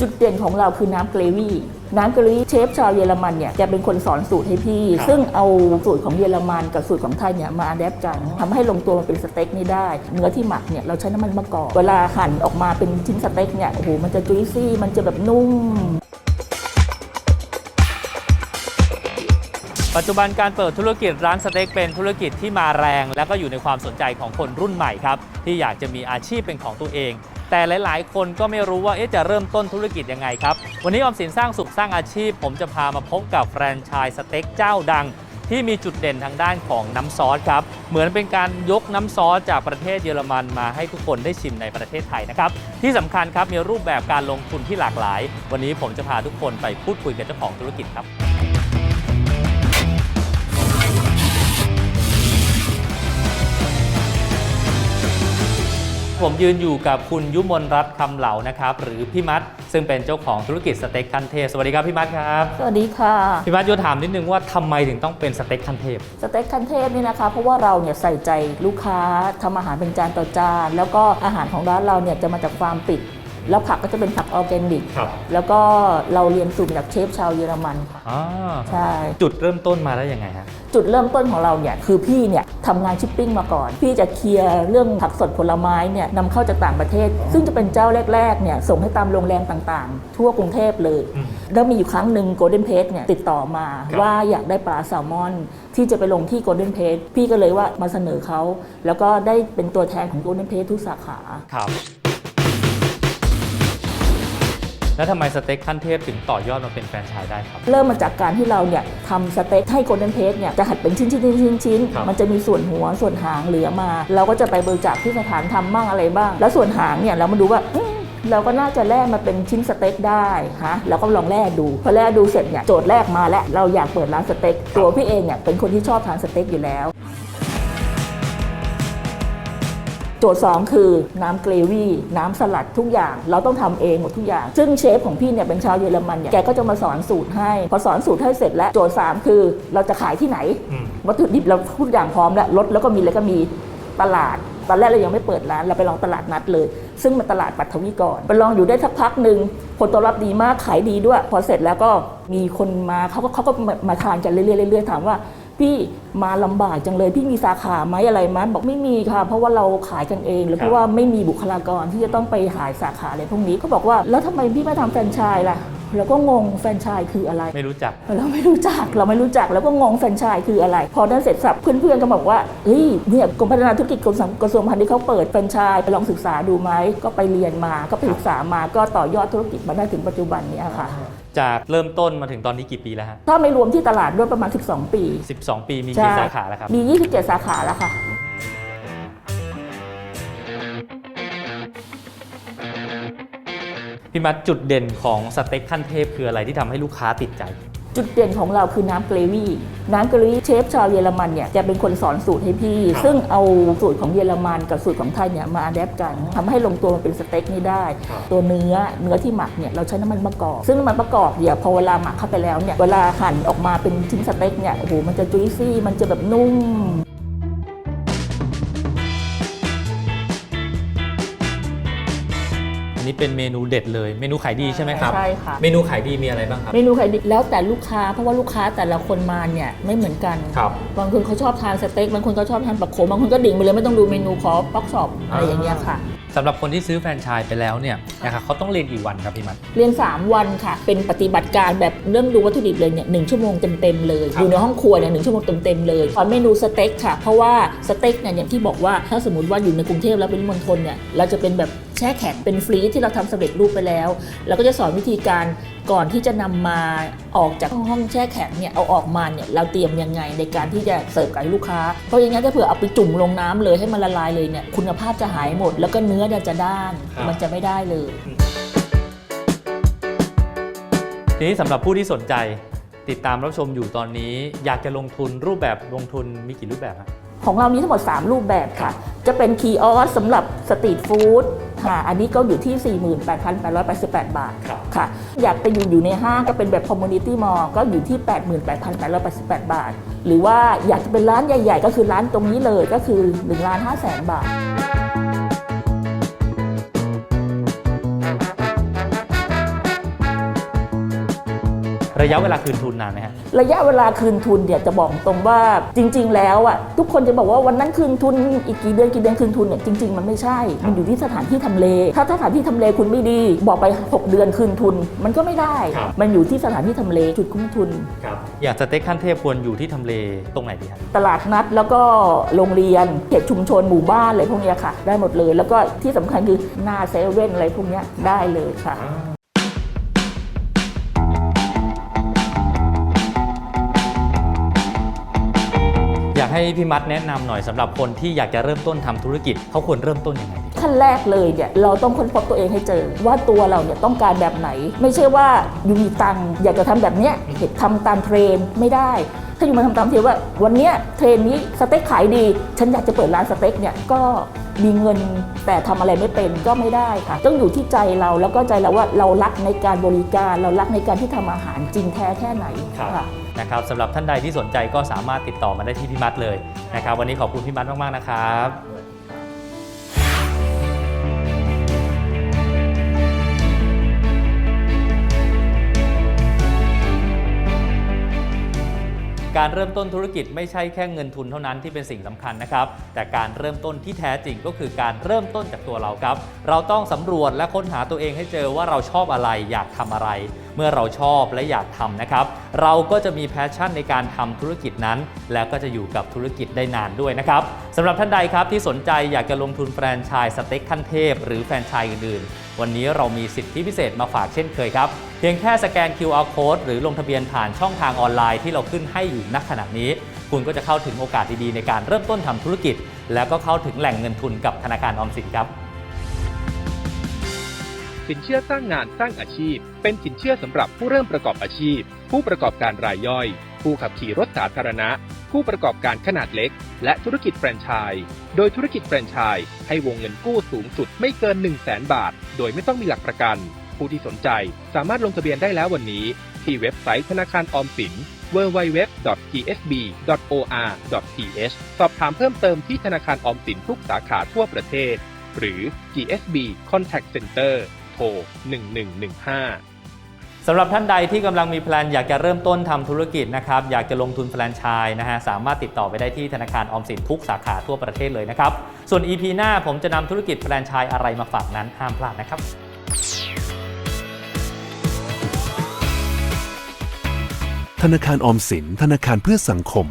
จุดเด่นของเราคือน้ำเกรวี่น้ำเกรวี่เชฟชาวเยอรมันเนี่ยจะเป็นคนสอนสูตรให้พี่ครับซึ่งเอาสูตรของเยอรมันกับสูตรของไทยเนี่ยมาแดปกันทำให้ลงตัวมาเป็นสเต็กนี่ได้ เนื้อที่หมักเนี่ยเราใช้น้ำมันมะกอกเวลาหั่นออกมาเป็นชิ้นสเต็กเนี่ยโอ้โหมันจะจุยซี่มันจะแบบนุ่มปัจจุบันการเปิดธุรกิจร้านสเต็กเป็นธุรกิจที่มาแรง และก็อยู่ในความสนใจของคนรุ่นใหม่ครับ ที่อยากจะมีอาชีพเป็นของตัวเอง แต่หลาย ๆ คนก็ไม่รู้ว่าจะเริ่มต้นธุรกิจยังไงครับ วันนี้ออมสินสร้างสุขสร้างอาชีพ ผมจะพามาพบกับแฟรนไชส์สเต็กเจ้าดัง ที่มีจุดเด่นทางด้านของน้ำซอสครับ เหมือนเป็นการยกน้ำซอสจากประเทศเยอรมันมาให้ทุกคนได้ชิมในประเทศไทยนะครับ ที่สำคัญครับมีรูปแบบการลงทุนที่หลากหลาย วันนี้ผมจะพาทุกคนไปพูดคุยกับเจ้าของธุรกิจครับ ผมยืนอยู่กับคุณยุมนรัตน์คำเหลานะครับ หรือพี่มัดซึ่งเป็นเจ้าของธุรกิจสเต็กคันเทพสวัสดีครับพี่มัดครับสวัสดีค่ะ พี่มัดโยถามนิดนึงว่าทำไมถึงต้องเป็นสเต็กคันเทพ สเต็กคันเทพนี่นะคะ เพราะว่าเราเนี่ยใส่ใจลูกค้าทำอาหารเป็นจานต่อจาน แล้วก็อาหารของร้านเราเนี่ยจะมาจากฟาร์มปิด แล้วผักก็จะเป็นผักออร์แกนิก ครับแล้วก็เราเรียนสูตรจากเชฟชาวเยอรมันค่ะ อ่าใช่ จุดเริ่มต้นมาได้ยังไงฮะ จุดเริ่มต้นของเราเนี่ยคือพี่เนี่ยทำงานชิปปิ้งมาก่อน พี่จะเคลียร์เรื่องผักสดผลไม้เนี่ยนำเข้าจากต่างประเทศ ซึ่งจะเป็นเจ้าแรกๆเนี่ยส่งให้ตามโรงแรมต่างๆ ทั่วกรุงเทพเลย อืมแล้วมีอยู่ครั้งหนึ่งโกลเด้นเพ e เนี่ยติดต่อมาครับว่าอยากได้ปลาแซลมอน ที่จะไปลงที่โกลเด้นเพ e พี่ก็เลยว่ามาเสนอเขาแล้วก็ได้เป็นตัวแทนของโกลเด้นเพ e ทุกสาขา ครับ แล้วทำไมสเต็กขั้นเทพถึงต่อยอดมาเป็นแฟรนไชส์ได้ครับ เริ่มมาจากการที่เราเนี่ยทำสเต็กให้โกลเด้นเพ e เนี่ยจะหั่นเป็นชิ้นๆชิ้นๆชิ้นครับมันจะมีส่วนหัวส่วนหางเหลือมา เราก็จะไปบริจาคที่สถานทำบ้างอะไรบ้าง แล้วส่วนหางเนี่ยเรามาดูว่าอืมเราก็น่าจะแล่มาเป็นชิ้นสเต็กได้ฮะเราก็ลองแล่ดูพอแล่ดูเสร็จเนี่ยโจทย์แรกมาแล้วเราอยากเปิดร้านสเต็กตัวพี่เองเนี่ยเป็นคนที่ชอบทานสเต็กอยู่แล้ว จทย์ 2 คือน้ำเกรวี่น้ำสลัดทุกอย่าง เราต้องทำเองหมดทุกอย่าง ซึ่งเชฟของพี่เนี่ยเป็นชาวเยอรมันเนี่ยแกก็จะมาสอนสูตรให้ พอสอนสูตรให้เสร็จแล้วโจทย์ 3 คือเราจะขายที่ไหนอืมวัตถุดิบเราทุกอย่างพร้อมแล้วรถแล้วก็มีแล้วก็มีตลาดตอนแรกเรายังไม่เปิดร้านเราไปลองตลาดนัดเลย ซึ่งมันตลาดปัทวีก่อนไปลองอยู่ได้สักพักหนึ่งผลตอบรับดีมากขายดีด้วย พอเสร็จแล้วก็มีคนมาเขาก็เขาก็มามาทานกันเรื่อยๆเรื่อยๆถามว่า พี่มาลำบากจังเลย พี่มีสาขาไหมอะไรไหมบอกไม่มีค่ะ เพราะว่าเราขายกันเองหรือครับเพราะว่าไม่มีบุคลากรที่จะต้องไปหายสาขาอะไรพวกนี้เขาบอกว่าแล้วทำไมพี่ไม่ทำแฟรนไชส์ล่ะเราก็งงแฟรนไชส์คืออะไร ไม่รู้จัก เราไม่รู้จักเราไม่รู้จักแล้วก็งงแฟรนไชส์คืออะไร พอนั้นเสร็จสับเพื่อนๆก็บอกว่าเฮ้ยเนี่ยกรมพัฒนาธุรกิจกรมสังกระทรวงพาณิชย์เขาเปิดแฟรนไชส์ไปลองศึกษาดูไหมก็ไปเรียนมาก็ไปศึกษามาก็ต่อยอดธุรกิจมาได้ถึงปัจจุบันเนี้ยค่ะ จากเริ่มต้นมาถึงตอนนี้กี่ปีแล้วฮะ ถ้าไม่รวมที่ตลาดด้วยประมาณ 12 ปี12 ปีมีใช่กี่สาขาแล้วครับ มี 27 สาขาแล้วค่ะ พี่มัดจุดเด่นของสเต็กขั้นเทพคืออะไรที่ทำให้ลูกค้าติดใจ จุดเด่นของเราคือน้ำเกรวี่น้ำเกรวี่เชฟชาวเยอรมันเนี่ยจะเป็นคนสอนสูตรให้พี่ครับซึ่งเอาสูตรของเยอรมันกับสูตรของไทยเนี่ยมาอัดแอปกันทำให้ลงตัวมาเป็นสเต็กนี่ได้ครับตัวเนื้อเนื้อที่หมักเนี่ยเราใช้น้ำมันมะกอก ซึ่งน้ำมันมะกอกเนี่ยพอเวลาหมักเข้าไปแล้วเนี่ยเวลาหั่นออกมาเป็นชิ้นสเต็กเนี่ยโอ้โหมันจะจุยซี่มันจะแบบนุ่ม นนี้เป็นเมนูเด็ดเลย เมนูขายดีใช่ไหมครับ ใช่ค่ะ เมนูขายดีมีอะไรบ้างครับ เมนูไข่ดิบแล้วแต่ลูกค้าเพราะว่าลูกค้าแต่ละคนมาเนี่ยไม่เหมือนกันครับบางคนเขาชอบทานสเต็กบางคนก็ชอบทานปลาโขมบางคนก็ดิ่งไปเลยไม่ต้องดูเมนูขอป๊อกช็อปอะไรอย่างเงี้ยค่ะ สำหรับคนที่ซื้อแฟรนไชส์ไปแล้วเนี่ยนะครับเขาต้องเรียนกี่วันครับพี่มัด เรียน 3 วันค่ะ เป็นปฏิบัติการแบบเรื่องดูวัตถุดิบเลยเนี่ยหชั่วโมงเต็มๆเลย ครับ อยู่ในห้องครัวเนี่ยหนึ่งชั่วโมงเต็มๆเลยสอนเมนูสเต็กค่ะ เพราะว่าสเต็กเนี่ยอย่างที่บอกว่าถ้าสมมติว่าอยู่ในกรุงเทพแล้วเป็นมณฑลเนี่ยเราจะเป็นแบบแช่แข็งเป็นฟรีซที่เราทำสำเร็จรูปไปแล้ว เราก็จะสอนวิธีการ ก่อนที่จะนำมาออกจากห้องแช่แข็งเนี่ยเอาออกมาเนี่ยเราเตรียมยังไงในการที่จะเสิร์ฟกับลูกค้า เพราะอย่างนั้นถ้าเผื่อเอาไปจุ่มลงน้ำเลยให้มันละลายเลยเนี่ยคุณภาพจะหายหมด แล้วก็เนื้อเนี่ยจะด้านครับมันจะไม่ได้เลยทีนี้สำหรับผู้ที่สนใจติดตามรับชมอยู่ตอนนี้ อยากจะลงทุนรูปแบบลงทุนมีกี่รูปแบบครับของเรามีทั้งหมด 3 รูปแบบค่ะ จะเป็นคีออสสำหรับสตรีทฟู้ด ค่ะอันนี้ก็อยู่ที่ 48,888 บาทครับ ค่ะ อยากไปอยู่อยู่ในห้างก็เป็นแบบคอมมูนิตี้มอลก็อยู่ที่ 88,888 บาท หรือว่าอยากจะเป็นร้านใหญ่ ๆ ก็คือร้านตรงนี้เลยก็คือ1ล้าน5แสนบาท ระยะเวลาคืนทุนนานไหมฮะระยะเวลาคืนทุนเนี่ยจะบอกตรงว่าจริง ๆ แล้วอะทุกคนจะบอกว่าวันนั้นคืนทุนอีกกี่เดือนกี่เดือนคืนทุนเนี่ยจริง ๆ มันไม่ใช่ มันอยู่ที่สถานที่ทำเล ถ้าสถานที่ทำเลคุณไม่ดี บอกไป 6 เดือนคืนทุนมันก็ไม่ได้ครับมันอยู่ที่สถานที่ทำเลจุดคุ้มทุนอย่างสเต็กขั้นเทพควรอยู่ที่ทำเลตรงไหนดีครับตลาดนัดแล้วก็โรงเรียนเขตชุมชนหมู่บ้านอะไรพวกเนี้ยค่ะ ได้หมดเลย แล้วก็ที่สำคัญคือหน้าเซเว่นอะไรพวกเนี้ยได้เลยค่ะ ให้พี่มัดแนะนำหน่อยสำหรับคนที่อยากจะเริ่มต้นทำธุรกิจเขาควรเริ่มต้นยังไงดี ขั้นแรกเลยเนี่ยเราต้องค้นพบตัวเองให้เจอ ว่าตัวเราเนี่ยต้องการแบบไหน ไม่ใช่ว่าอยู่มีตังค์อยากจะทำแบบเนี้ยเห็นทำตามเทรนด์ไม่ได้ ถ้าอยู่มาทำตามเทรนด์ว่า วันเนี้ยเทรนด์นี้สเต็กขายดี ฉันอยากจะเปิดร้านสเต็กเนี่ยก็มีเงินแต่ทำอะไรไม่เป็นก็ไม่ได้ค่ะ ต้องอยู่ที่ใจเราแล้วก็ใจเราว่าเรารักในการบริการ เรารักในการที่ทำอาหารจริงแท้แค่ไหนค่ะ นะครับสำหรับท่านใดที่สนใจก็สามารถติดต่อมาได้ที่พี่มัดเลยนะครับ วันนี้ขอบคุณพี่มัดมากๆนะครับ การเริ่มต้นธุรกิจไม่ใช่แค่เงินทุนเท่านั้นที่เป็นสิ่งสำคัญนะครับ แต่การเริ่มต้นที่แท้จริงก็คือการเริ่มต้นจากตัวเราครับ เราต้องสำรวจและค้นหาตัวเองให้เจอว่าเราชอบอะไรอยากทำอะไร เมื่อเราชอบและอยากทำนะครับ เราก็จะมีแพชชั่นในการทำธุรกิจนั้น แล้วก็จะอยู่กับธุรกิจได้นานด้วยนะครับสำหรับท่านใดครับที่สนใจอยากจะลงทุนแฟรนไชส์สเต็กขั้นเทพ หรือแฟรนไชส์อื่นๆ วันนี้เรามีสิทธิพิเศษมาฝากเช่นเคยครับ เพียงแค่สแกน QR code หรือลงทะเบียนผ่านช่องทางออนไลน์ที่เราขึ้นให้อยู่ณขณะนี้ คุณก็จะเข้าถึงโอกาสดีๆในการเริ่มต้นทำธุรกิจ แล้วก็เข้าถึงแหล่งเงินทุนกับธนาคารออมสินครับ สินเชื่อสร้างงานสร้างอาชีพ เป็นสินเชื่อสำหรับผู้เริ่มประกอบอาชีพ ผู้ประกอบการรายย่อย ผู้ขับขี่รถสาธารณะ ผู้ประกอบการขนาดเล็ก และธุรกิจแฟรนไชส์โดยธุรกิจแฟรนไชส์ให้วงเงินกู้สูงสุดไม่เกิน 1 0 0 0 0แบาท โดยไม่ต้องมีหลักประกัน ผู้ที่สนใจสามารถลงทะเบียนได้แล้ววันนี้ ที่เว็บไซต์ธนาคารออมสิน www.gsb.or.th สอบถามเพิ่มเติมที่ธนาคารออมสินทุกสาขาทั่วประเทศ หรือ GSB Contact Center โทร1115 สำหรับท่านใดที่กำลังมีแพลนอยากจะเริ่มต้นทำธุรกิจนะครับอยากจะลงทุนแฟรนไชส์นะฮะสามารถติดต่อไปได้ที่ธนาคารออมสินทุกสาขาทั่วประเทศเลยนะครับ ส่วน EP หน้าผมจะนำธุรกิจแฟรนไชส์อะไรมาฝากนั้นห้ามพลาดนะครับธนาคารออมสิน ธนาคารเพื่อสังคม